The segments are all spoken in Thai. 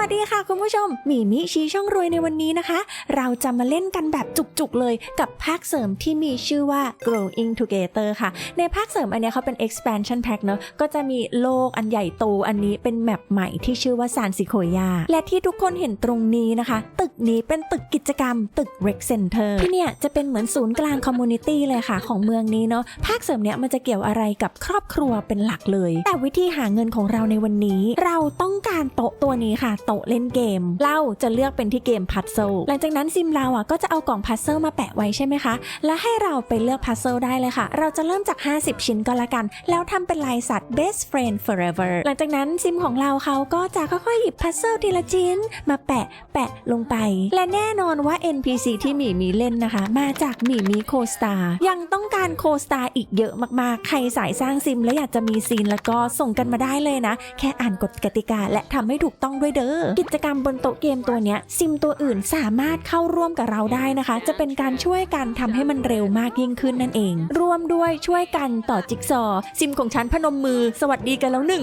วัสดีค่ะคุณผู้ชมมีมิชี้ช่องรวยในวันนี้นะคะ เราจะมาเล่นกันแบบจุกๆเลยกับภาคเสริมที่มีชื่อว่า growing together ค่ะ ในภาคเสริมอันนี้เขาเป็น expansion pack เนอะก็จะมีโลกอันใหญ่โตอันนี้เป็นแมปใหม่ที่ชื่อว่าซานซิโคยาและที่ทุกคนเห็นตรงนี้นะคะ ตึกนี้เป็นตึกกิจกรรม ตึก rec center ที่เนี่ยจะเป็นเหมือนศูนย์กลาง community เลยค่ะ ของเมืองนี้เนาะภาคเสริมเนี้ยมันจะเกี่ยวอะไรกับครอบครัวเป็นหลักเลย แต่วิธีหาเงินของเราในวันนี้ เราต้องการโต๊ะตัวนี้ค่ะโต๊ะเล่นเกม เราจะเลือกเป็นที่เกมพัซเซิลหลังจากนั้นซิมเราอะก็จะเอากล่องพัซเซิลมาแปะไว้ใช่ไหมคะ และให้เราไปเลือกพัซเซิลได้เลยค่ะ เราจะเริ่มจาก 50 ชิ้นก็แล้วกัน แล้วทำเป็นลายสัตว์ best friend forever หลังจากนั้นซิมของเราเขาก็จะค่อยๆหยิบพัซเซิลทีละชิ้น มาแปะแปะลงไป และแน่นอนว่า NPC ที่หมีมีเล่นนะคะ มาจากหมีมีโคสตายังต้องการโคสตาอีกเยอะมากๆ ใครสายสร้างซิมและอยากจะมีซีนแล้วก็ส่งกันมาได้เลยนะ แค่อ่านกฎกติกาและทำให้ถูกต้องด้วยเด้อกิจกรรมบนโต๊ะเกมตัวเนี้ยซิมตัวอื่นสามารถเข้าร่วมกับเราได้นะคะ จะเป็นการช่วยกันทำให้มันเร็วมากยิ่งขึ้นนั่นเอง ร่วมด้วยช่วยกันต่อจิ๊กซอว์ซิมของฉันพนมมือ สวัสดีกันแล้วหนึ่ง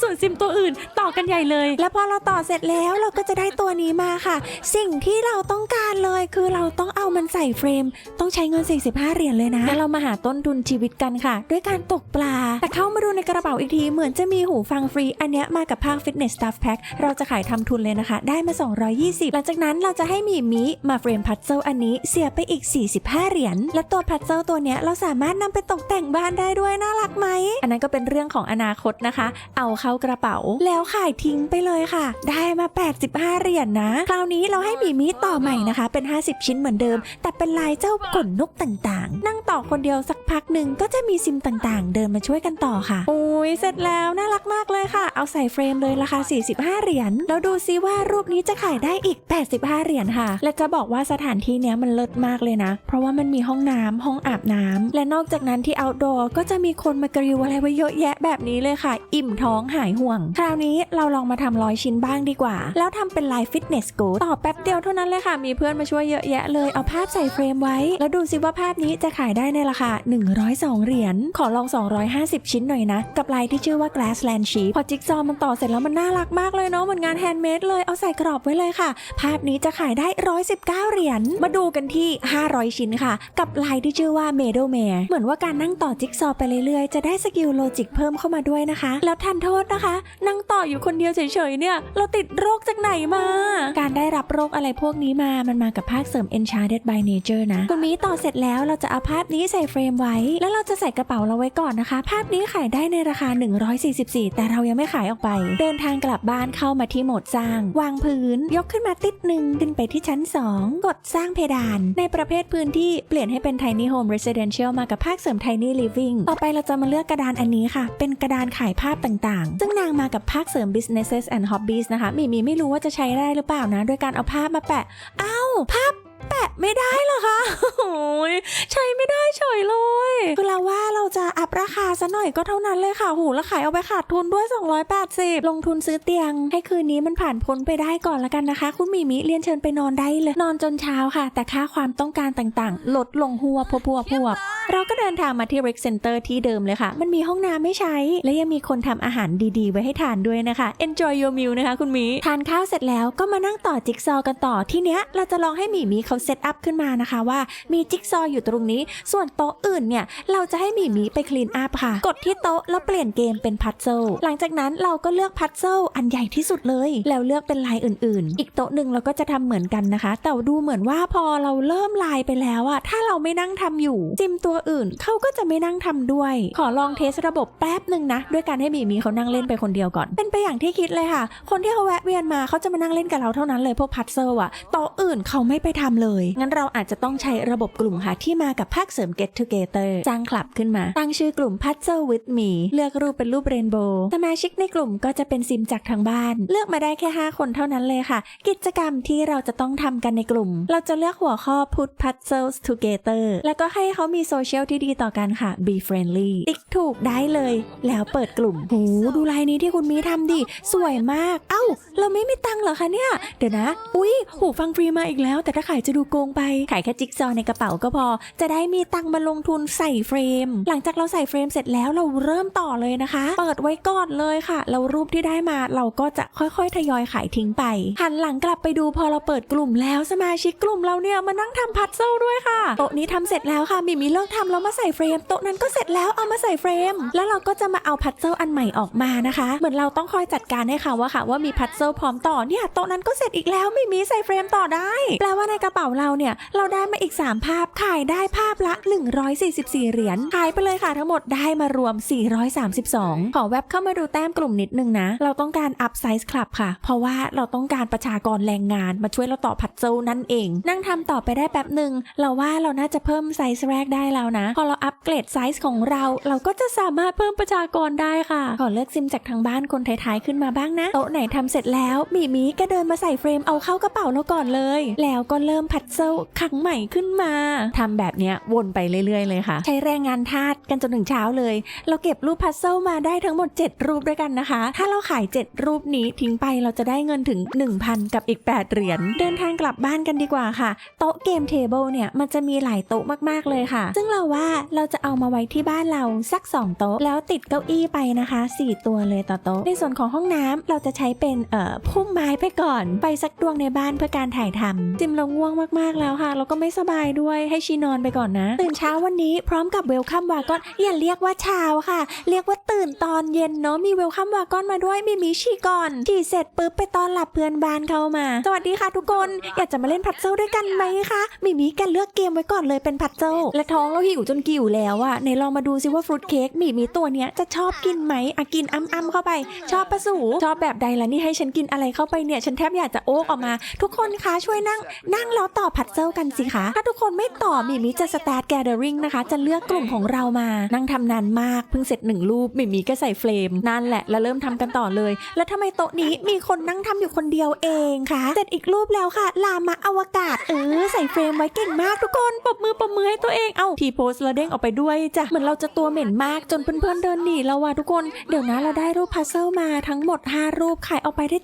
ส่วนซิมตัวอื่นต่อกันใหญ่เลย แล้วพอเราต่อเสร็จแล้วเราก็จะได้ตัวนี้มาค่ะ สิ่งที่เราต้องการเลยคือเราต้องเอา มันใส่เฟรม ต้องใช้เงิน 45 เหรียญเลยนะ แล้วเรามาหาต้นทุนชีวิตกันค่ะ ด้วยการตกปลา แต่เข้ามาดูในกระเป๋าอีกที เหมือนจะมีหูฟังฟรี อันเนี้ยมากับภาค Fitness Stuff Pack เราจะขายทำทุนเลยนะคะ ได้มา 220 หลังจากนั้นเราจะให้มีมิมาเฟรมพัซเซิลอันนี้เสียไปอีก 45 เหรียญ และตัวพัซเซิลตัวเนี้ยเราสามารถนำไปตกแต่งบ้านได้ด้วยน่ารักไหม อันนั้นก็เป็นเรื่องของอนาคตนะคะ เอาเข้ากระเป๋า แล้วขายทิ้งไปเลยค่ะ ได้มา 85 เหรียญนะ คราวนี้เราให้มีมิต่อใหม่นะคะ เป็น 50 ชิ้นเหมือนเดิมแต่เป็นลายเจ้าขนนกต่างๆ นั่งต่อคนเดียวสักพักหนึ่งก็จะมีซิมต่างๆ เดินมาช่วยกันต่อค่ะโอ้ยเสร็จแล้วน่ารักมากเลยค่ะ เอาใส่เฟรมเลยราคา 45 เหรียญแล้วดูซิว่ารูปนี้จะขายได้อีก 85 เหรียญค่ะ และจะบอกว่าสถานที่เนี้ยมันเลิศมากเลยนะ เพราะว่ามันมีห้องน้ำห้องอาบน้ำและนอกจากนั้นที่อ outdoor ก็จะมีคนมากริวอะไรไว้เยอะแยะแบบนี้เลยค่ะ อิ่มท้องหายห่วง คราวนี้เราลองมาทำร้อยชิ้นบ้างดีกว่า แล้วทำเป็นลายฟิตเนสกูต่อแป๊บเดียวเท่านั้นเลยค่ะ มีเพื่อนมาช่วยเยอะแยะเลยเอาภาพใส่เฟรมไว้ แล้วดูซิว่าภาพนี้จะขายได้ในราคา 102 เหรียญ ขอลอง 250 ชิ้นหน่อยนะ กับลายที่ชื่อว่า Glassland Sheep พอจิ๊กซอว์มันต่อเสร็จแล้วมันน่ารักมากเลยเนาะเหมือนงานแฮนด์เมดเลย เอาใส่กรอบไว้เลยค่ะ ภาพนี้จะขายได้ 119 เหรียญ มาดูกันที่ 500 ชิ้นค่ะ กับลายที่ชื่อว่า m a d o m a r เหมือนว่าการนั่งต่อจิ๊กซอว์ไปเรื่อยๆ จะได้สกิลโลจิกเพิ่มเข้ามาด้วยนะคะ แล้วทันโทษนะคะ นั่งต่ออยู่คนเดียวเฉยๆเนี่ย เราติดโรคจากไหนมา การได้รับโรคอะไรพวกนี้มา มันมากับภาคเสริม Enchanted by Nature นะ คุณมีต่อเสร็จแล้วเราจะเอาภาพนี้ใส่เฟรมไว้ แล้วเราจะใส่กระเป๋าเราไว้ก่อนนะคะ ภาพนี้ขายได้ในราคา 144 แต่เรายังไม่ขายออกไป เดินทางกลับบ้านเข้ามาที่โหมดสร้าง วางพื้น ยกขึ้นมาติดหนึ่งขึ้นไปที่ชั้น 2 กดสร้างเพดาน ในประเภทพื้นที่เปลี่ยนให้เป็น Tiny Home Residential มากับภาคเสริม Tiny Living ต่อไปเราจะมาเลือกกระดานอันนี้ค่ะ เป็นกระดานขายภาพต่างๆ ซึ่งนางมากับภาคเสริม Businesses and Hobbies นะคะมีมีไม่รู้ว่าจะใช้ได้หรือเปล่านะ โดยการเอาภาพมาแปะ เอ้าภาพ แปะไม่ได้เหรอคะโอ้ยใช้ไม่ได้เฉยเลยคือเราว่า ราคาซะหน่อยก็เท่านั้นเลยค่ะหูแล้วขายเอาไปขาดทุนด้วย 280 ลงทุนซื้อเตียง ให้คืนนี้มันผ่านพ้นไปได้ก่อนละกันนะคะ คุณมีมิเรียนเชิญไปนอนได้เลย นอนจนเช้าค่ะ แต่ค่าความต้องการต่างๆ ลดลงหัวพัวพัวพัวเราก็เดินทางมาที่ Rec Center ที่เดิมเลยค่ะ มันมีห้องน้ำไม่ใช้ และยังมีคนทำอาหารดีๆ ไว้ให้ทานด้วยนะคะ Enjoy your meal นะคะคุณมีทานข้าวเสร็จแล้วก็มานั่งต่อจิ๊กซอว์กันต่อที่เนี้ยเราจะลองให้หมีมีเขาเซตอัพขึ้นมานะคะว่ามีจิ๊กซอว์อยู่ตรงนี้ ส่วนโต๊ะอื่นเนี่ยเราจะให้หมีมีไปคลีนอัพค่ะ กดที่โต๊ะแล้วเปลี่ยนเกมเป็นพัซเซิลหลังจากนั้นเราก็เลือกพัซเซิลอันใหญ่ที่สุดเลย แล้วเลือกเป็นลายอื่นๆ อีกโต๊ะหนึ่งเราก็จะทำเหมือนกันนะคะ แต่ดูเหมือนว่าพอเราเริ่มลายไปแล้วอะถ้าเราไม่นั่งทำอยู่จิมตัวอื่นเขาก็จะไม่นั่งทำด้วย ขอลองเทสระบบแป๊บหนึ่งนะ ด้วยการให้หมีมีเขานั่งเล่นไปคนเดียวก่อน เป็นไปอย่างที่คิดเลยค่ะ คนที่เขาแวะเวียนมาเขาจะมานั่งเล่นกับเราเท่านั้นเลยพวกพัซเซิลอะโต๊ะอื่นเขาไม่ไปทำเลย งั้นเราอาจจะต้องใช้ระบบกลุ่มค่ะที่มากับภาคเสริม Get Together สร้างคลับขึ้นมาตั้งชื่อกลุ่ม Puzzle with me เลือกรูปเป็นรูปเรนโบว์สมาชิกในกลุ่มก็จะเป็นซิมจากทางบ้าน เลือกมาได้แค่ 5 คนเท่านั้นเลยค่ะ กิจกรรมที่เราจะต้องทำกันในกลุ่ม เราจะเลือกหัวข้อ Put Puzzles Together แล้วก็ให้เขามีโซเชียลที่ดีต่อกันค่ะ Be friendly ติ๊กถูกได้เลย แล้วเปิดกลุ่มโหดูลายนี้ที่คุณมีทำดิ สวยมาก เอ้า เราไม่มีตังค์เหรอคะเนี่ย เดี๋ยวนะ อุ๊ย หูฟังฟรีมาอีกแล้ว แต่ถ้าขายจะดูโกงไป ขายแค่จิ๊กซอในกระเป๋าก็พอ จะได้มีตังค์มาลงทุนใส่เฟรม หลังจากเราใส่เฟรมเสร็จแล้วเราเริ่มต่อเลยนะคะ เปิดไว้ก่อนเลยค่ะ แล้วรูปที่ได้มาเราก็จะค่อยๆ ทยอยขายทิ้งไป หันหลังกลับไปดูพอเราเปิดกลุ่มแล้วสมาชิกกลุ่มเราเนี่ยมานั่งทำพัซเซิลด้วยค่ะ โต๊ะนี้ทำเสร็จแล้วค่ะมิมีเลิกทำแล้วมาใส่เฟรม โต๊ะนั้นก็เสร็จแล้วเอามาใส่เฟรม แล้วเราก็จะมาเอาพัซเซิลอันใหม่ออกมานะคะ เหมือนเราต้องคอยจัดการให้เขาว่าค่ะ ว่ามีพัซเซิลพร้อมต่อเนี่ยโต๊ะนั้นก็เสร็จอีกแล้วมิมีใส่เฟรมต่อได้ แปลว่าในกระเป๋าเราเนี่ยเราได้มาอีก 3 ภาพขายได้ภาพละ 144 เหรียญขายไปเลยค่ะทั้งหมดได้มารวม 432 ขอแว็บเข้ามาดูแต้มกลุ่มนิดนึงนะ เราต้องการอัพไซส์คลับค่ะ เพราะว่าเราต้องการประชากรแรงงานมาช่วยเราต่อพัดเซนั่นเอง นั่งทำต่อไปได้แป๊บหนึ่ง เราว่าเราน่าจะเพิ่มไซส์แรกได้แล้วนะ พอเราอัปเกรดไซส์ของเรา เราก็จะสามารถเพิ่มประชากรได้ค่ะ ขอเลือกซิมจากทางบ้านคนไทยๆขึ้นมาบ้างนะ โต๊ะไหนทำเสร็จแล้วมีมีก็เดินมาใส่เฟรมเอาเข้ากระเป๋าเราก่อนเลย แล้วก็เริ่มพัดเซลครั้งใหม่ขึ้นมาทำแบบเนี้ยวนไปเรื่อยๆเลยค่ะ ใช้แรงงานทาสกันจนถึงช้าเลย เราเก็บรูปพัซเซิลมาได้ทั้งหมด 7 รูปด้วยกันนะคะ ถ้าเราขาย 7 รูปนี้ทิ้งไปเราจะได้เงินถึง 1,000 กับอีก 8 เหรียญ เดินทางกลับบ้านกันดีกว่าค่ะ โต๊ะเกมเทเบิลเนี่ยมันจะมีหลายโต๊ะมากๆเลยค่ะ ซึ่งเราว่าเราจะเอามาไว้ที่บ้านเราสัก 2 โต๊ะ แล้วติดเก้าอี้ไปนะคะ 4 ตัวเลยต่อโต๊ะ ในส่วนของห้องน้ำเราจะใช้เป็นเอ่อพุ่มไม้ไปก่อน ไปสักดวงในบ้านเพื่อการถ่ายทำจิมเราง่วงมากๆแล้วค่ะเราก็ไม่สบายด้วยให้ชีนอนไปก่อนนะ ตื่นเช้าวันนี้พร้อมกับเวลคัมวากอนอย่าเรียกว่าเช้าค่ะ เรียกว่าตื่นตอนเย็นเนาะมีเวลคัมวากอนมาด้วยมีมิชีก่อนขี่เสร็จปุ๊บไปตอนหลับเพื่อนบ้านเข้ามา สวัสดีค่ะทุกคนอยากจะมาเล่นพัดเซิลด้วยกันไหมคะมิมีกันเลือกเกมไว้ก่อนเลยเป็นพัดเซิลและท้องเราหิวจนกิ่วแล้วอะไหนลองมาดูซิว่าฟรุตเค้กมิมีตัวเนี้ยจะชอบกินไหมอะกินอ้ำๆเข้าไป ชอบปะสูชอบแบบใดล่ะนี่ให้ฉันกินอะไรเข้าไปเนี่ย ฉันแทบอยากจะโอ๊กออกมา ทุกคนคะช่วยนั่ง นั่งแล้วต่อพัดเซิลกันสิคะถ้าทุกคนไม่ต่อมิมิจะสแตทแกเดอริงนะคะ จะเลือกกลุ่มของเรามานั่งททำนานมากเพิ่งเสร็จหนึ่งรูปมิมิก็ใส่เฟรมนั่นแหละแล้วเริ่มทำกันต่อเลย แล้วทำไมโต๊ะนี้มีคนนั่งทำอยู่คนเดียวเองคะเสร็จอีกรูปแล้วค่ะ ลามะอวกาศเออใส่เฟรมไว้เก่งมากทุกคนปรบมือปรบมือให้ตัวเองเอาทีโพสแล้วเด้งออกไปด้วยจ้ะเหมือนเราจะตัวเหม็นมากจนเพื่อนๆเดินหนีแล้วว่ะทุกคนเดี๋ยวนะเราได้รูปพัซเซิลมาทั้งหมด 5 รูปขายออกไปได้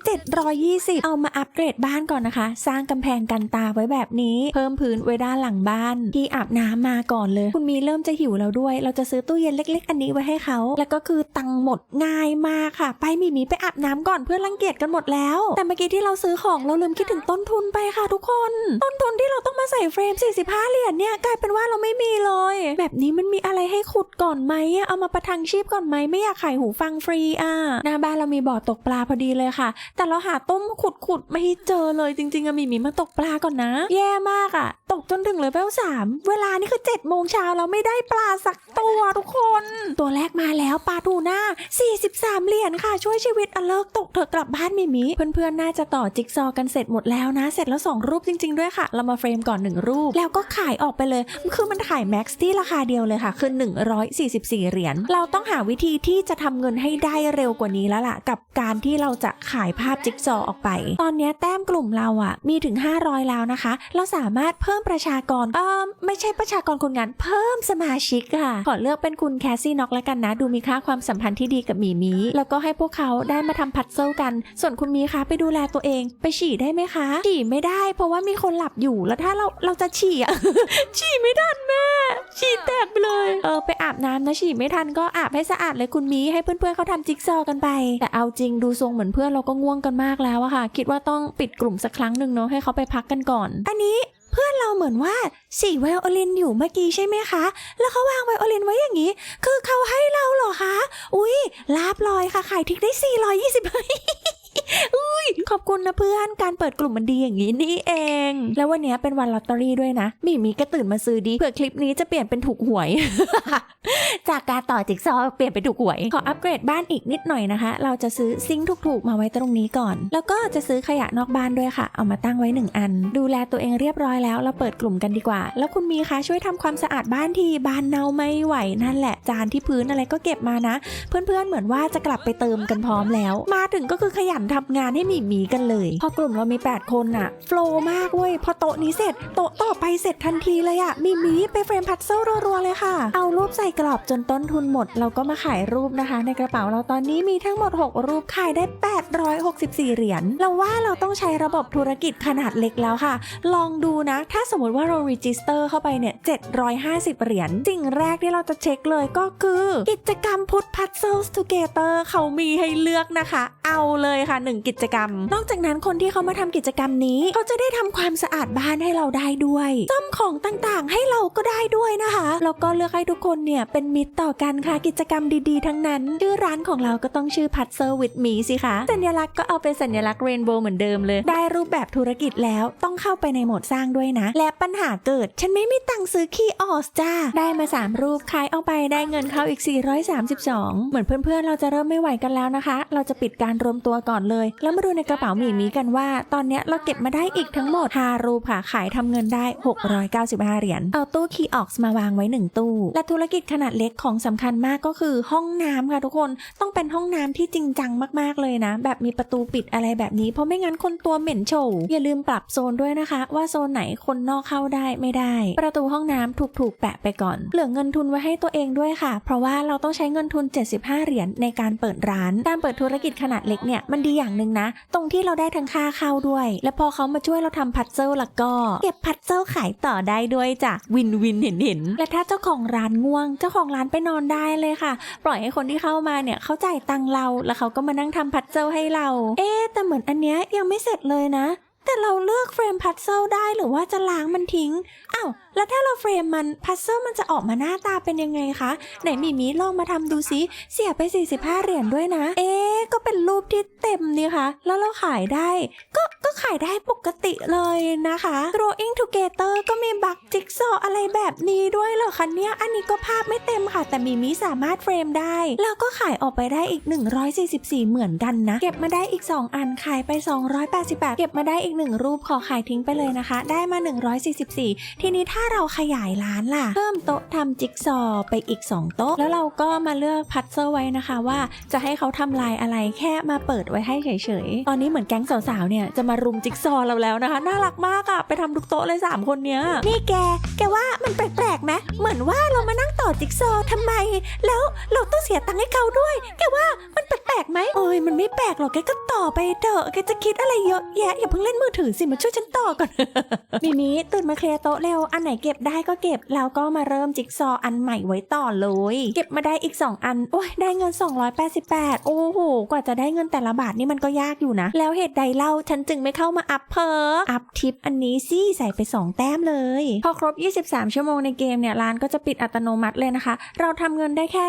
720 เอามาอัปเกรดบ้านก่อนนะคะ สร้างกำแพงกันตาไว้แบบนี้ เพิ่มพื้นไว้ด้านหลังบ้านที่อาบน้ำมาก่อนเลย คุณมีเริ่มจะหิวแล้วด้วย เราจะซื้อตู้เย็นเล็ก ๆ อันนี้ไว้ให้เขา แล้วก็คือตังหมดง่ายมากค่ะ ไปมีมีไปอาบน้ำก่อนเพื่อนรังเกียจกันหมดแล้ว แต่เมื่อกี้ที่เราซื้อของเราลืมคิดถึงต้นทุนไปค่ะทุกคน ต้นทุนที่เราต้องมาใส่เฟรม 45 เหรียญเนี่ยกลายเป็นว่าเราไม่มีเลย แบบนี้มันมีอะไรให้ขุดก่อนไหมเอามาประทังชีพก่อนไหมไม่อยากขายหูฟังฟรีอะหน้าบ้านเรามีบ่อตกปลาพอดีเลยค่ะ แต่เราหาต้มขุดขุดๆไม่เจอเลยจริงๆอะมีมีมาตกปลาก่อนนะ แย่มากอะ ตกจนถึงเลเวลสามเวลานี่คือ7จ็ดโมงเช้าเราไม่ได้ปลาสักตัวทุกคน ตัวแรกมาแล้วปลาทูน่า 43 เหรียญค่ะ ช่วยชีวิตอเลิกตกเถอะกลับบ้านมิมิเพื่อนๆน่าจะต่อจิ๊กซอว์กันเสร็จหมดแล้วนะ เสร็จแล้ว 2 รูปจริง ๆ ด้วยค่ะ เรามาเฟรมก่อน 1 รูป แล้วก็ขายออกไปเลย คือมันขายแม็กซ์ที่ราคาเดียวเลยค่ะคือ144 เหรียญเราต้องหาวิธีที่จะทำเงินให้ได้เร็วกว่านี้แล้วล่ะ กับการที่เราจะขายภาพจิ๊กซอว์ออกไป ตอนนี้แต้มกลุ่มเราอะมีถึง 500 แล้วนะคะ เราสามารถเพิ่มประชากรเอ่อไม่ใช่ประชากรคนงานเพิ่มสมาชิกค่ะ ขอเลือกเป็นคุณแคสซี่น็อกแล้วกันนะ ดูมีค่าความสัมพันธ์ที่ดีกับหมีมีแล้วก็ให้พวกเขาได้มาทำพัดเซิลกัน ส่วนคุณมีคะไปดูแลตัวเอง ไปฉี่ได้ไหมคะ ฉี่ไม่ได้ เพราะว่ามีคนหลับอยู่แล้วถ้าเราเราจะฉี่อะฉี่ไม่ทันแม่ฉี่แตกไปเลยเออไปอาบน้ำนะฉี่ไม่ทันก็อาบให้สะอาดเลยคุณมีให้เพื่อนๆเขาทำจิ๊กซอว์กันไป แต่เอาจริงดูทรงเหมือนเพื่อนเราก็ง่วงกันมากแล้วอะค่ะ คิดว่าต้องปิดกลุ่มสักครั้งหนึ่งเนาะให้เขาไปพักกันก่อน อันนี้ เพื่อนเราเหมือนว่าสี่ไวโอลินอยู่เมื่อกี้ใช่ไหมคะ แล้วเขาวางไวโอลินไว้อย่างนี้ คือเขาให้เราเหรอคะ อุ้ยลาบลอยค่ะขายทิ้งได้ 420 อุ้ยขอบคุณนะเพื่อนการเปิดกลุ่มมันดีอย่างนี้นี่เอง แล้ววันนี้เป็นวันลอตเตอรี่ด้วยนะมีมีก็ตื่นมาซื้อดีเผื่อคลิปนี้จะเปลี่ยนเป็นถูกหวย จากการต่อจิ๊กซอว์เปลี่ยนเป็นถูกหวย ขออัปเกรดบ้านอีกนิดหน่อยนะคะ เราจะซื้อซิงค์ถูกๆมาไว้ตรงนี้ก่อน แล้วก็จะซื้อขยะนอกบ้านด้วยค่ะ เอามาตั้งไว้หนึ่งอัน ดูแลตัวเองเรียบร้อยแล้วเราเปิดกลุ่มกันดีกว่า แล้วคุณมีคะช่วยทำความสะอาดบ้านทีบ้านเน่าไม่ไหวนั่นแหละ จานที่พื้นอะไรก็เก็บมานะ เพื่อนๆเหมือนว่าจะกลับไปเติมกันพร้อมแล้ว มาถึงก็คือขยันนทำงานให้หมีหมีกันเลย พอกลุ่มเรามี 8 คนอะโฟล์มากเว้ยพอโต๊ะนี้เสร็จโต๊ะต่อไปเสร็จทันทีเลยอะหมีหมีไปเฟรมพัซเซิลรัวๆเลยค่ะ เอารูปใส่กรอบจนต้นทุนหมด เราก็มาขายรูปนะคะ ในกระเป๋าเราตอนนี้มีทั้งหมด 6 รูปขายได้ 864 เหรียญเราว่าเราต้องใช้ระบบธุรกิจขนาดเล็กแล้วค่ะ ลองดูนะ ถ้าสมมติว่าเรา register เข้าไปเนี่ย750 เหรียญสิ่งแรกที่เราจะเช็คเลยก็คือ กิจกรรม Put Puzzles Together เขามีให้เลือกนะคะ เอาเลยค่ะ1 กิจกรรม นอกจากนั้นคนที่เขามาทำกิจกรรมนี้ เขาจะได้ทำความสะอาดบ้านให้เราได้ด้วยซ่อมของต่างๆ ให้เราก็ได้ด้วยนะคะแล้วก็เลือกให้ทุกคนเนี่ยเป็นมิตรต่อกันค่ะกิจกรรมดีๆ ทั้งนั้นชื่อร้านของเราก็ต้องชื่อ Puzzle with me สิคะสัญลักษณ์ก็เอาเป็นสัญลักษณ์เรนโบว์เหมือนเดิมเลย ได้รูปแบบธุรกิจแล้วต้องเข้าไปในโหมดสร้างด้วยนะ และปัญหาเกิด ฉันไม่มีตังค์ซื้อคีย์ออสจ้า ได้มา 3 รูปขายเอาไปได้เงินเข้าอีก 432 เหมือนเพื่อนๆ เราจะเริ่มไม่ไหวกันแล้วนะคะ เราจะปิดการรวมตัวก่อนเลย แล้วมาดูในกระเป๋าหมีมีกันว่า ตอนนี้เราเก็บมาได้อีกทั้งหมด5รูปค่ะ ขายทำเงินได้ 695 เหรียญ เอาตู้คีย์ออสมาวางไว้ 1 ตู้ และธุรกิจขนาดเล็กของสำคัญมากก็คือห้องน้ำค่ะทุกคน ต้องเป็นห้องน้ำที่จริงจังมากๆเลยนะ แบบมีประตูปิดอะไรแบบนี้ เพราะไม่งั้นคนตัวเหม็นโฉวอย่าลืมปรับโซนด้วยนะคะ ว่าโซนไหนคนนอกเข้าได้ไม่ได้ ประตูห้องน้ำถูกๆแปะไปก่อน เหลือเงินทุนไว้ให้ตัวเองด้วยค่ะ เพราะว่าเราต้องใช้เงินทุน 75 เหรียญในการเปิดร้าน การเปิดธุรกิจขนาดเล็กเนี่ยมันดีอย่างหนึ่งนะ ตรงที่เราได้ทั้งค่าเข้าด้วย และพอเขามาช่วยเราทำพัซเซิลละก็ เก็บพัซเซิลขายต่อได้ด้วยจ้ะวินวินเห็นเห็นและถ้าเจ้าของร้านง่วง เจ้าของร้านไปนอนได้เลยค่ะ ปล่อยให้คนที่เข้ามาเนี่ยเขาจ่ายตังเรา แล้วเขาก็มานั่งทำพัซเซิลให้เรา เอ๊แต่เหมือนอันเนี้ยยังไม่เสร็จเลยนะ แต่เราเลือกเฟรมพัซเซิลได้หรือว่าจะล้างมันทิ้งอ้าวแล้วถ้าเราเฟรมมันพัซเซิลมันจะออกมาหน้าตาเป็นยังไงคะ ไหนมีมีลองมาทำดูซิ เสียไป 45 เหรียญด้วยนะ เอ๊ก็เป็นรูปที่เต็มนี่คะ แล้วเราขายได้ ก็ก็ขายได้ปกติเลยนะคะ Drawing Together ก็มีบักจิ๊กซออะไรแบบนี้ด้วยเหรอคะเนี่ย อันนี้ก็ภาพไม่เต็มค่ะ แต่มีมีสามารถเฟรมได้ แล้วก็ขายออกไปได้อีก 144 เหมือนกันนะ เก็บมาได้อีก 2 อันขายไป 288 เก็บมาได้อีก1รูปขอขายทิ้งไปเลยนะคะ ได้มา 144 ทีนี้ถ้าเราขยายร้านล่ะ เพิ่มโต๊ะทำจิ๊กซอว์ไปอีก 2 โต๊ะ แล้วเราก็มาเลือกพัซเซอร์ไว้นะคะ ว่าจะให้เขาทำลายอะไรแค่มาเปิดไว้ให้เฉยๆ ตอนนี้เหมือนแก๊งสาวๆเนี่ยจะมารุมจิ๊กซอว์เราแล้วนะคะ น่ารักมากอะไปทำทุกโต๊ะเลย 3 คนเนี้ยนี่แก แกว่ามันแปลกๆไหมเหมือนว่าเรามานั่งต่อจิ๊กซอว์ทำไม แล้วเราต้องเสียตังค์ให้เขาด้วย แกว่ามันแปลกๆไหมโอ้ยมันไม่แปลกหรอกแกก็ต่อไปเถอะแกจะคิดอะไรเยอะแยะอย่าเพิ่งเล่นมือถือสิมาช่วยฉันต่อก่อนมิมิตื่นมาเคลียร์โต๊ะเร็ว อันไหนเก็บได้ก็เก็บ แล้วก็มาเริ่มจิ๊กซอว์อันใหม่ไว้ต่อเลย เก็บมาได้อีก 2 อัน โอ้ยได้เงิน 288 โอ้โห กว่าจะได้เงินแต่ละบาทนี่มันก็ยากอยู่นะ แล้วเหตุใดเล่าฉันจึงไม่เข้ามาอัพเพออัพทิปอันนี้สิใส่ไป 2 แต้มเลย พอครบ 23 ชั่วโมงในเกมเนี่ยร้านก็จะปิดอัตโนมัติเลยนะคะ เราทำเงินได้แค่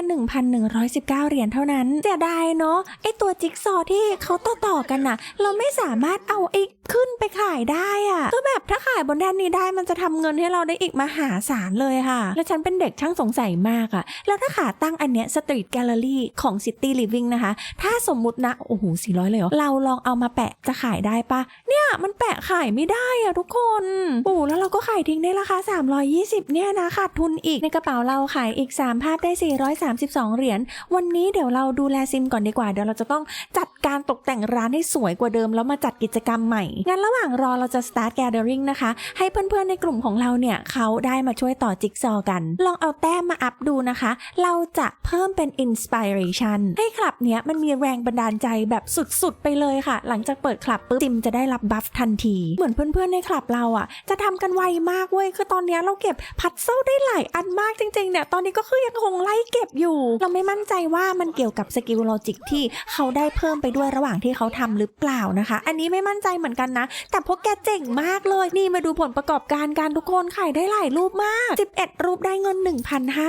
1,119 เหรียญเท่านั้นเสียดายเนาะไอตัวจิ๊กซอว์ที่เขาต่อๆกันน่ะ เราไม่สามารถเอาไอ้ขึ้นไปขายได้อะก็แบบถ้าขายบนแดนนี้ได้มันจะทำเงินให้เราได้อีกมหาศาลเลยค่ะ และฉันเป็นเด็กช่างสงสัยมากอะแล้วถ้าขาตั้งอันเนี้ยสตรีทแกลเลอรี่ของ City Living นะคะ ถ้าสมมุตินะโอ้โห400เลยเหรอเราลองเอามาแปะจะขายได้ปะเนี่ยมันแปะขายไม่ได้อะทุกคนโอ้แล้วเราก็ขายทิ้งในราคา 320 เนี่ยนะขาดทุนอีกในกระเป๋าเราขายอีก 3 ภาพได้ 432 เหรียญวันนี้เดี๋ยวเราดูแลซิมก่อนดีกว่าเดี๋ยวเราจะต้องจัดการตกแต่งร้านให้สวยกว่าเดิมแล้วมาจัดกิจกรรมใหม่งั้นระหว่างรอเราจะ start gathering นะคะ ให้เพื่อนๆในกลุ่มของเราเนี่ยเขาได้มาช่วยต่อจิ๊กซอกัน ลองเอาแต้มมาอัพดูนะคะ เราจะเพิ่มเป็น inspiration ให้คลับเนี้ยมันมีแรงบันดาลใจแบบสุดๆ ไปเลยค่ะ หลังจากเปิดคลับปุ๊บซิมจะได้รับบัฟทันที เหมือนเพื่อนๆในคลับเราอะ จะทำกันไวมากเว้ย คือตอนเนี้ยเราเก็บพัดเซิลได้หลายอันมากจริงๆเนี่ย ตอนนี้ก็คือยังคงไล่เก็บอยู่ เราไม่มั่นใจว่ามันเกี่ยวกับสกิลโลจิกที่เขาได้เพิ่มไปด้วยระหว่างที่เขาทำหรือเปล่านะคะ อันนี้ไม่มั่นใจเหมือนกันนะแต่พวกแกเจ๋งมากเลย นี่มาดูผลประกอบการการทุกคนขายได้หลายรูปมาก 11 รูปได้เงิน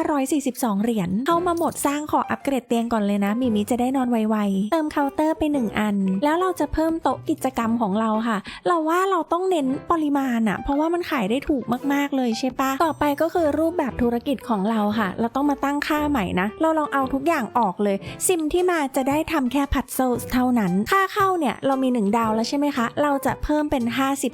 1,542 เหรียญเข้ามาหมดสร้างขออัปเกรดเตียงก่อนเลยนะมิมิจะได้นอนไวๆ เติมเคาน์เตอร์ไป 1 อัน แล้วเราจะเพิ่มโต๊ะกิจกรรมของเราค่ะ เราว่าเราต้องเน้นปริมาณอะเพราะว่ามันขายได้ถูกมากๆเลยใช่ปะต่อไปก็คือรูปแบบธุรกิจของเราค่ะ เราต้องมาตั้งค่าใหม่นะ เราลองเอาทุกอย่างออกเลย ซิมที่มาจะได้ทำแค่พัดเซิลเท่านั้น ค่าเข้าเนี่ยเรามี 1 ดาวแล้วใช่ไหมคะ เราจะเพิ่มเป็น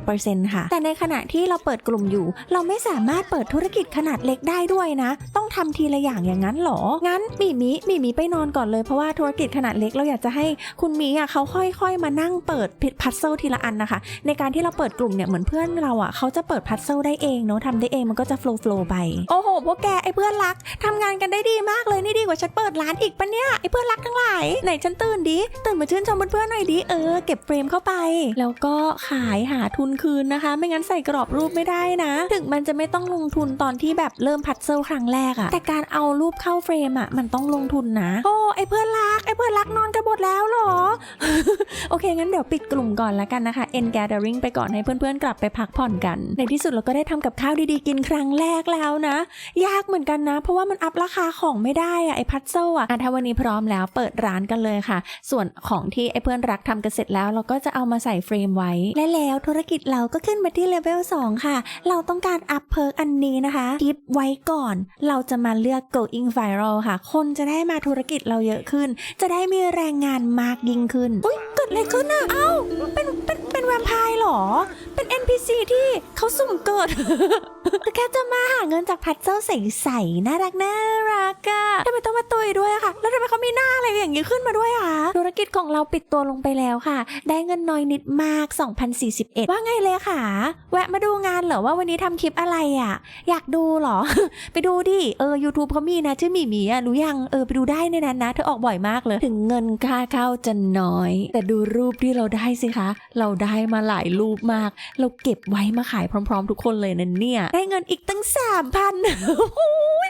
50%ค่ะ แต่ในขณะที่เราเปิดกลุ่มอยู่ เราไม่สามารถเปิดธุรกิจขนาดเล็กได้ด้วยนะ ต้องทำทีละอย่างอย่างนั้นเหรอ งั้นมีมิหมีมิไปนอนก่อนเลยเพราะว่าธุรกิจขนาดเล็กเราอยากจะให้คุณมีอะเขาค่อย ๆ มานั่งเปิดพัซเซิลทีละอันนะคะ ในการที่เราเปิดกลุ่มเนี่ยเหมือนเพื่อนเราอะเขาจะเปิดพัซเซิลได้เองเนาะทำได้เองมันก็จะโฟล์โฟล์ไป โอ้โหพวกแกไอ้เพื่อนรักทำงานกันได้ดีมากเลยนี่ดีกว่าฉันเปิดร้านอีกปะเนี่ยไอ้เพื่อนรักทั้งหลายไหนฉันตื่นดิตื่นมาชื่นชมเพื่อนๆหน่อยดิเออเก็บเฟรมเข้าไป แล้วก็ขายหาทุนคืนนะคะ ไม่งั้นใส่กรอบรูปไม่ได้นะ ถึงมันจะไม่ต้องลงทุนตอนที่แบบเริ่มพัซเซลครั้งแรกอะแต่การเอารูปเข้าเฟรมอะมันต้องลงทุนนะโอ้ไอ้เพื่อนรักไอ้เพื่อนรักนอนกันหมดแล้วหรอ โอเค งั้นเดี๋ยวปิดกลุ่มก่อนละกันนะคะ end gathering ไปก่อนให้เพื่อนๆกลับไปพักผ่อนกัน ในที่สุดเราก็ได้ทำกับข้าวดีๆกินครั้งแรกแล้วนะ ยากเหมือนกันนะ เพราะว่ามันอัพราคาของไม่ได้อะไอพัซเซลอะอะถ้าวันนี้พร้อมแล้วเปิดร้านกันเลยค่ะ ส่วนของที่ไอเพื่อนรักทำกันเสร็จแล้ว เราก็จะเอามาใส่เฟรมไว้และแล้วธุรกิจเราก็ขึ้นมาที่เลเวล2ค่ะ เราต้องการอัพเพิร์กอันนี้นะคะกิฟไว้ก่อน เราจะมาเลือก going viral ค่ะ คนจะได้มาธุรกิจเราเยอะขึ้น จะได้มีแรงงานมากยิ่งขึ้น อุ้ยเกิดอะไรขึ้นอะ เอ้า เป็น เป็น แวมไพร์เหรอ เป็น NPC ที่เขาสุ่มเกิดคือแค่จะมาหาเงินจากพัซเซิลใสๆน่ารักน่ารักอะทำไมต้องมาตุยด้วยอะค่ะ แล้วทำไมเขามีหน้าอะไรอย่างนี้ขึ้นมาด้วยอะธุรกิจของเราปิดตัวลงไปแล้วค่ะ ได้เงินน้อยนิดมาก 2041 ว่าไงเลยค่ะ แวะมาดูงานเหรอว่าวันนี้ทำคลิปอะไรอะอยากดูเหรอ ไปดูดิ เออ YouTube เขามีนะชื่อมีมีอะรู้ยัง เออไปดูได้ในนั้นนะ เธอออกบ่อยมากเลย ถึงเงินค่าเข้าจะน้อย แต่ดูรูปที่เราได้สิคะ เราได้มาหลายรูปมาก เราเก็บไว้มาขายพร้อม ๆ ทุกคนเลยนะเนี่ย ได้เงินอีกตั้งสามพัน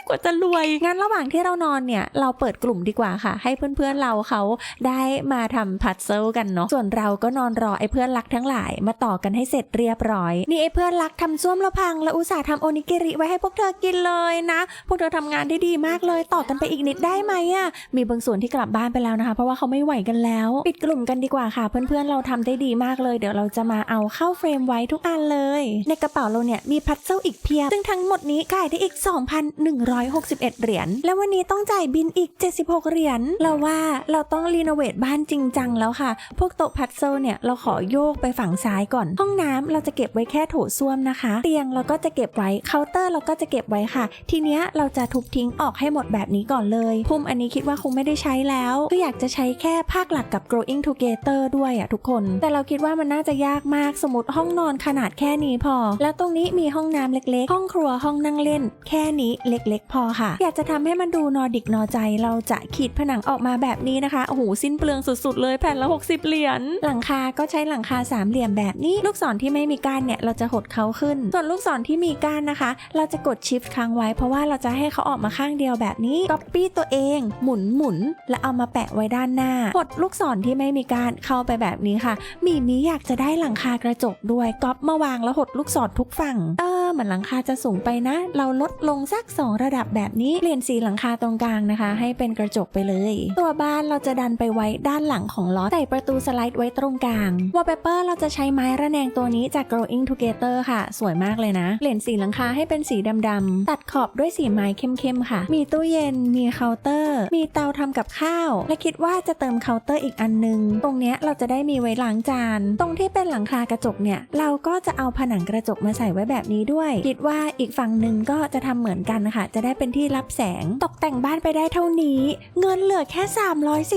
กว่าจะรวย งั้นระหว่างที่เรานอนเนี่ย เราเปิดกลุ่มดีกว่าค่ะ ให้เพื่อนๆเราเขาได้มาทำพัซเซิลกันเนาะ ส่วนเราก็นอนรอไอ้เพื่อนรักทั้งหลาย มาต่อกันให้เสร็จเรียบร้อย นี่ไอ้เพื่อนรักทำส้วมล้วพัง แล้วอุตส่าห์ทำโอนิกิริไว้ให้พวกเธอกินเลยนะ พวกเธอทำงานได้ดีมากเลย ต่อกันไปอีกนิดได้ไหมอะมีบางส่วนที่กลับบ้านไปแล้วนะคะ เพราะว่าเขาไม่ไหวกันแล้ว ปิดกลุ่มกันดีกว่าค่ะ เพื่อนๆเราทำได้ดีมากเลย เดี๋ยวเราจะมาเอาเข้าเฟรมไว้ทุกอันเลย ในกระเป๋าเราเนี่ยมีพัซเซิลอีกเพียบ ซึ่งทั้งหมดนี้ขายได้อีก 2,161 เหรียญ และวันนี้ต้องจ่ายบินอีก 76 เหรียญ เราว่าเราต้องรีโนเวทบ้านจริงจังแล้วค่ะ พวกโต๊ะพัซเซิลเนี่ยเราขอโยกไปฝั่งซ้ายก่อน ห้องน้ำเราจะเก็บไว้แค่โถส้วมนะคะ เตียงเราก็จะเก็บไว้เคาน์เตอร์เราก็จะเก็บไว้ค่ะ ทีเนี้ยเราจะทุบทิ้งออกให้หมดแบบนี้ก่อนเลยพุ่มอันนี้คิดว่าคงไม่ได้ใช้แล้วคืออยากจะใช้แค่ภาคหลักกับ growing together ด้วยอะทุกคน แต่เราคิดว่ามันน่าจะยากมากสมมติห้องนอนขนาดแค่นี้พอ แล้วตรงนี้มีห้องน้ำเล็กๆ ห้องครัวห้องนั่งเล่น แค่นี้เล็กๆ พอค่ะ อยากจะทำให้มันดูนอดิกนอใจ เราจะขีดผนังออกมาแบบนี้นะคะโอ้โหสิ้นเปลืองสุดๆ เลยแผ่นละ 60 เหรียญหลังคาก็ใช้หลังคาสามเหลี่ยมแบบนี้ ลูกศรที่ไม่มีก้านเนี่ยเราจะหดเขาขึ้น ส่วนลูกศรที่มีก้านนะคะ เราจะกดชิฟค้างไว้เพราะว่าเราจะให้เขาออกมาข้างเดียวแบบนี้ copy ตัวเอง หมุนหมุนและเอามาแปะไว้ด้านหน้า กดลูกศรที่ไม่มีก้านเข้าไปแบบนี้ค่ะมีมีอยากจะได้หลังคากระจกด้วยก๊อปมาวางแล้วหดลูกศรทุกฝั่ง เออเหมือนหลังคาจะสูงไปนะ เราลดลงสัก 2 ระดับแบบนี้เปลี่ยนสีหลังคาตรงกลางนะคะ ให้เป็นกระจกไปเลย ตัวบ้านเราจะดันไปไว้ด้านหลังของล้อใส่ประตูสไลด์ไว้ตรงกลางวอลเปเปอร์เราจะใช้ไม้ระแนงตัวนี้จาก growing together ค่ะ สวยมากเลยนะ เปลี่ยนสีหลังคาให้เป็นสีดำๆตัดขอบด้วยสีไม้เข้มๆค่ะ มีตู้เย็นมีเคาน์เตอร์ มีเตาทำกับข้าว และคิดว่าจะเติมเคาน์เตอร์อีกอันนึง ตรงเนี้ยเราจะได้มีไว้ล้างจานตรงที่เป็นหลังคากระจกเนี่ย เราก็จะเอาผนังกระจกมาใส่ไว้แบบนี้ด้วย คิดว่าอีกฝั่งหนึ่งก็จะทำเหมือนกันนะคะจะได้เป็นที่รับแสงตกแต่งบ้านไปได้เท่านี้ เงินเหลือแค่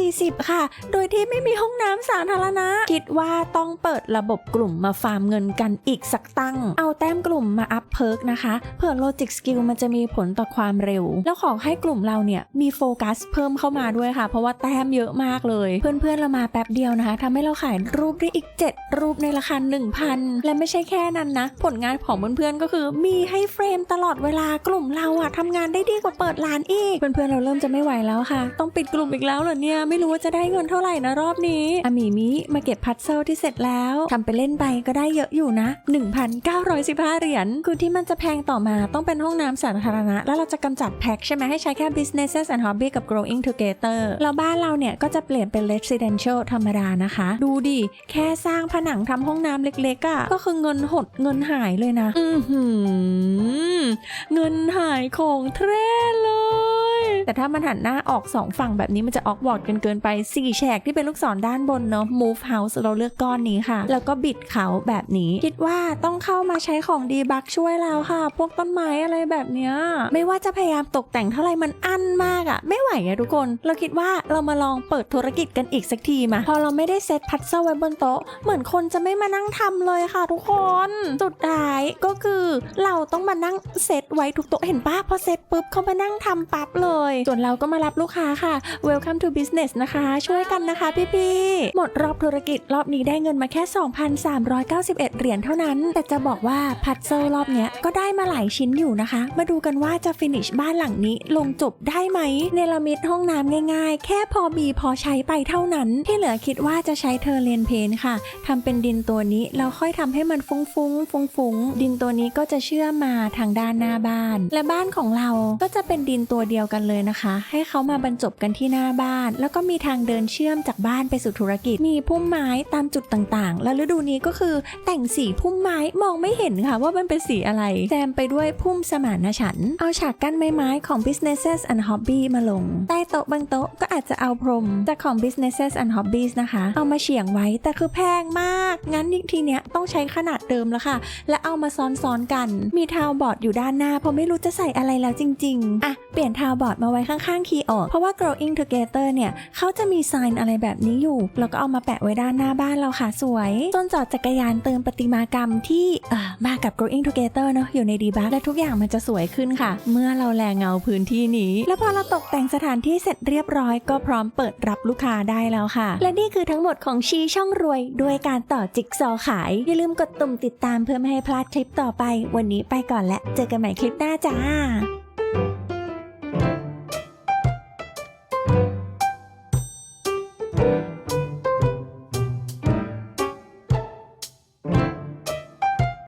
340 ค่ะ โดยที่ไม่มีห้องน้ำสาธารณะ คิดว่าต้องเปิดระบบกลุ่มมาฟาร์มเงินกันอีกสักตั้ง เอาแต้มกลุ่มมาอัพเพิร์กนะคะเผื่อโลจิกสกิลมันจะมีผลต่อความเร็ว แล้วขอให้กลุ่มเราเนี่ยมีโฟกัสเพิ่มเข้ามาด้วยค่ะ เพราะว่าแต้มเยอะมากเลย เพื่อนๆเรามาแป๊บเดียวนะคะทำให้เราขายรูปได้อีก 7รูปในราคา 1,000 และไม่ใช่แค่นั้นนะ ผลงานของเพื่อนๆก็คือมีให้เฟรมตลอดเวลากลุ่มเราอะทำงานได้ดีกว่าเปิดร้านอีก เพื่อนๆเราเริ่มจะไม่ไหวแล้วค่ะ ต้องปิดกลุ่มอีกแล้วเหรอเนี่ย ไม่รู้ว่าจะได้เงินเท่าไหร่นะรอบนี้อามีมิมาเก็บพัซเซิลที่เสร็จแล้วทำไปเล่นไปก็ได้เยอะอยู่นะ 1,915 เหรียญคือที่มันจะแพงต่อมาต้องเป็นห้องน้ำสาธารณะ แล้วเราจะกำจัดแพ็คใช่ไหมให้ใช้แค่ businesses and hobby กับ growing together แล้วบ้านเราเนี่ยก็จะเปลี่ยนเป็น residential ธรรมดานะคะ ดูดิแค่สร้างผนังทำห้องน้ำเล็กๆอะ่ะก็คือเงินหดเงินหายเลยนะ อือหือเงินหายของแท้เลย แต่ถ้ามันหันหน้าออกสองฝั่งแบบนี้มันจะออกวอร์ดกันเกินไปสี่แฉกที่เป็นลูกศรด้านบนเนาะ move house เราเลือกก้อนนี้ค่ะ แล้วก็บิดเขาแบบนี้ คิดว่าต้องเข้ามาใช้ของดีบักช่วยแล้วค่ะ พวกต้นไม้อะไรแบบเนี้ยไม่ว่าจะพยายามตกแต่งเท่าไหร่มันอั้นมากอะไม่ไหวอะทุกคน เราคิดว่าเรามาลองเปิดธุรกิจกันอีกสักทีมาพอเราไม่ได้เซตพัซเซิลไว้บนโต๊ะเหมือนคนจะไม่มานั่งทำเลยค่ะทุกคน สุดท้ายก็คือเราต้องมานั่งเซตไว้ทุกโต๊ะเห็นปะพอเซตปุ๊บเขามานั่งทำปั๊บเลย ส่วนเราก็มารับลูกค้าค่ะ Welcome to business นะคะ ช่วยกันนะคะพี่ๆหมดรอบธุรกิจรอบนี้ได้เงินมาแค่ 2,391 เหรียญเท่านั้น แต่จะบอกว่าพัซเซิลรอบเนี้ยก็ได้มาหลายชิ้นอยู่นะคะ มาดูกันว่าจะฟินิชบ้านหลังนี้ลงจบได้ไหมเนลมิดห้องน้ำง่ายๆ แค่พอมีพอใช้ไปเท่านั้น ที่เหลือคิดว่าจะใช้เทอร์เลนเพนค่ะทำเป็นดินตัวนี้แล้วค่อยทำให้มันฟุ้งฟุ้งฟุ้งฟุ้งดินตัวนี้ก็จะเชื่อมมาทางด้านหน้าบ้าน และบ้านของเราก็จะเป็นดินตัวเดียวกันเลยนะคะ ให้เขามาบรรจบกันที่หน้าบ้าน แล้วก็มีทางเดินเชื่อมจากบ้านไปสู่ธุรกิจ มีพุ่มไม้ตามจุดต่างๆ และฤดูนี้ก็คือแต่งสีพุ่มไม้มองไม่เห็นค่ะว่ามันเป็นสีอะไรแซมไปด้วยพุ่มสมานฉันท์เอาฉากกั้นไม้ๆของ businesses and hobby มาลง ใต้โต๊ะบางโต๊ะก็อาจจะเอาพรมจากของ businesses and hobbies นะคะ เอามาเฉียงไว้แต่คือแพงมากงั้นทีเนี้ยต้องใช้ขนาดเดิมแล้วค่ะ และเอามาซ้อนๆกัน มีทาวบอร์ดอยู่ด้านหน้าเพราะไม่รู้จะใส่อะไรแล้วจริง ๆ อะ เปลี่ยนทาวบอร์ดมาไว้ข้างๆคีย์ออก เพราะว่า growing together เนี่ยเขาจะมีไซน์อะไรแบบนี้อยู่ แล้วก็เอามาแปะไว้ด้านหน้าบ้านเราค่ะสวยจนจอดจักรยานเติมประติมากรรมที่เอ่อมากับ growing together เนอะอยู่ในดีบักและทุกอย่างมันจะสวยขึ้นค่ะ เมื่อเราแลเงาพื้นที่นี้ แล้วพอเราตกแต่งสถานที่เสร็จเรียบร้อยก็พร้อมเปิดรับลูกค้าได้แล้วค่ะ และนี่คือทั้งหมดของชีช่องรวยด้วยการต่อจิ๊กซอขาย อย่าลืมกดตุ่มติดตามเพื่อไม่ให้พลาดคลิปต่อไป วันนี้ไปก่อนและ เจอกันใหม่คลิปหน้าจ้า